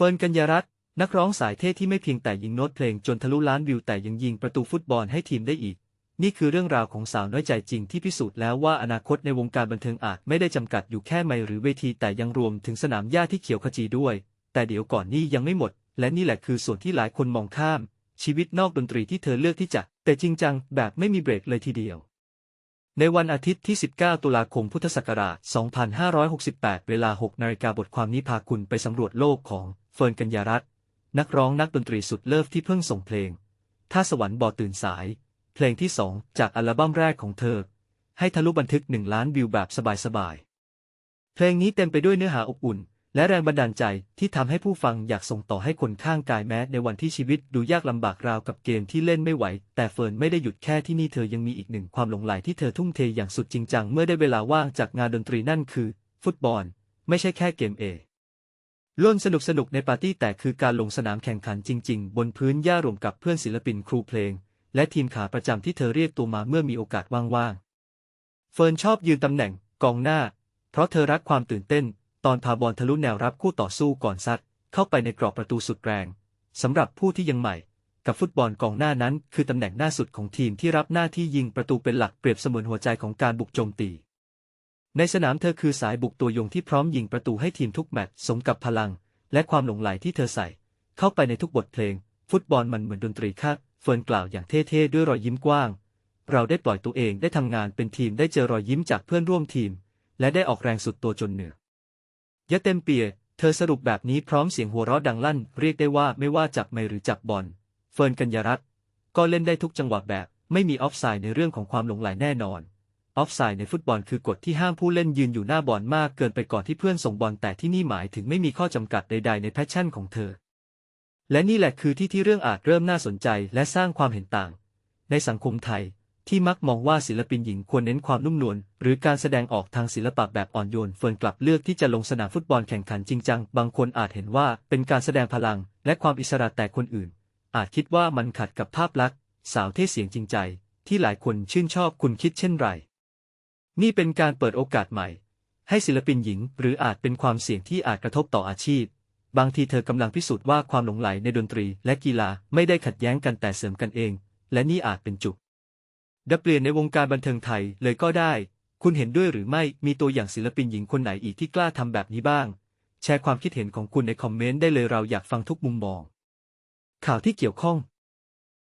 เฟิร์นกัญญรัตน์นักร้องสายเท่ที่ไม่เพียงแต่ยิงโน้ตเพลงจนทะลุล้านวิวแต่ยังยิงประตูฟุตบอลให้ทีมได้อีก นี่คือเรื่องราวของสาวน้อยใจจริงที่พิสูจน์แล้วว่าอนาคตในวงการบันเทิงอาจไม่ได้จำกัดอยู่แค่ไมค์หรือเวทีแต่ยังรวมถึงสนามหญ้าที่เขียวขจีด้วย แต่เดี๋ยวก่อนนี่ยังไม่หมด และนี่แหละคือส่วนที่หลายคนมองข้าม ชีวิตนอกดนตรีที่เธอเลือกที่จะ แต่จริงจังแบบไม่มีเบรกเลยทีเดียว ในวันอาทิตย์ที่ 19 ตุลาคม พุทธศักราช 2568 เวลา 6 นาฬิกาบทความนี้พาคุณไปสำรวจโลกของเฟิร์นกัญญารัตน์ นักร้องนักดนตรีสุดเลิฟที่เพิ่งส่งเพลง ถ้าสวรรค์บ่อตื่นสาย เพลงที่สองจากอัลบั้มแรกของเธอ ให้ทะลุบันทึกหนึ่งล้านวิวแบบสบายๆ เพลงนี้เต็มไปด้วยเนื้อหาอบอุ่น และแรงบันดาลใจที่ทำให้ผู้ฟังอยากส่งต่อให้คนข้างกายแม้ในวันที่ชีวิตดูยากลำบากราวกับเกมที่เล่นไม่ไหว แต่เฟิร์นไม่ได้หยุดแค่ที่นี่เธอยังมีอีกหนึ่งความหลงใหลที่เธอทุ่มเทอย่างสุดจริงจังเมื่อได้เวลาว่างจากงานดนตรีนั่นคือ ฟุตบอล ไม่ใช่แค่เกมเอล้นสนุกสนุกในปาร์ตี้แต่คือการลงสนามแข่งขันจริง ๆ บนพื้นหญ้ารวมกับเพื่อนศิลปินครูเพลง และทีมขาประจำที่เธอเรียกตัวมาเมื่อมีโอกาสว่างๆเฟิร์นชอบยืนตำแหน่งกองหน้า เพราะเธอรักความตื่นเต้น อนพาบอลทะลุแนวรับคู่ต่อสู้ก่อนซัดเข้าไปในกรอบประตูสุดแรงสำหรับผู้ที่ยังใหม่ กับฟุตบอลกองหน้านั้น คือตำแหน่งหน้าสุดของทีมที่รับหน้าที่ยิงประตูเป็นหลักเปรียบเสมือนหัวใจของการบุกโจมตี ในสนามเธอคือสายบุกตัวยงที่พร้อมยิงประตูให้ทีมทุกแมตช์สมกับพลัง และความหลงใหลที่เธอใส่ เข้าไปในทุกบทเพลง ฟุตบอลมันเหมือนดนตรีค่ะเฟิร์นกล่าวอย่างเท่ๆด้วยรอยยิ้มกว้าง เราได้ปล่อยตัวเองได้ทำงานเป็นทีมได้เจอรอยยิ้มจากเพื่อนร่วมทีม และได้ออกแรงสุดตัวจนเหนื่อย ยะเต็มเปีย เธอสรุปแบบนี้พร้อมเสียงหัวเราะดังลั่น เรียกได้ว่าไม่ว่าจากไม่หรือจากบอล เฟิร์นกัญญรัตน์ก็เล่นได้ทุกจังหวะแบบ ไม่มีออฟไซด์ในเรื่องของความหลงใหลแน่นอน ออฟไซด์ในฟุตบอลคือกฎที่ห้ามผู้เล่นยืนอยู่หน้าบอลมากเกินไปก่อนที่เพื่อนส่งบอลแต่ที่นี่หมายถึงไม่มีข้อจำกัดใด ๆ ในแพชชั่นของเธอ และนี่แหละคือที่ที่เรื่องอาจเริ่มน่าสนใจและสร้างความเห็นต่าง ในสังคมไทย ที่มักมองว่าศิลปินหญิงควรเน้นความนุ่มนวลหรือการแสดงออกทางศิลปะแบบอ่อนโยนเฟิร์นกลับเลือกที่จะลงสนามฟุตบอลแข่งขันจริงจัง บางคนอาจเห็นว่าเป็นการแสดงพลัง และความอิสระแต่คนอื่น อาจคิดว่ามันขัดกับภาพลักษณ์ สาวเท่เสียงจริงใจ ที่หลายคนชื่นชอบคุณคิดเช่นไร นี่เป็นการเปิดโอกาสใหม่ ให้ศิลปินหญิง หรืออาจเป็นความเสี่ยงที่อาจกระทบต่ออาชีพ บางทีเธอกำลังพิสูจน์ว่าความหลงไหลในดนตรี และกีฬาไม่ได้ขัดแย้งกันแต่เสริมกันเอง และนี่อาจเป็นจุด ดับเปลี่ยนในวงการบันเทิงไทยเลยก็ได้ คุณเห็นด้วยหรือไม่มีตัวอย่างศิลปินหญิงคนไหนอีกที่กล้าทำแบบนี้บ้าง แชร์ความคิดเห็นของคุณในคอมเมนต์ได้เลยเราอยากฟังทุกมุมมอง ข่าวที่เกี่ยวข้อง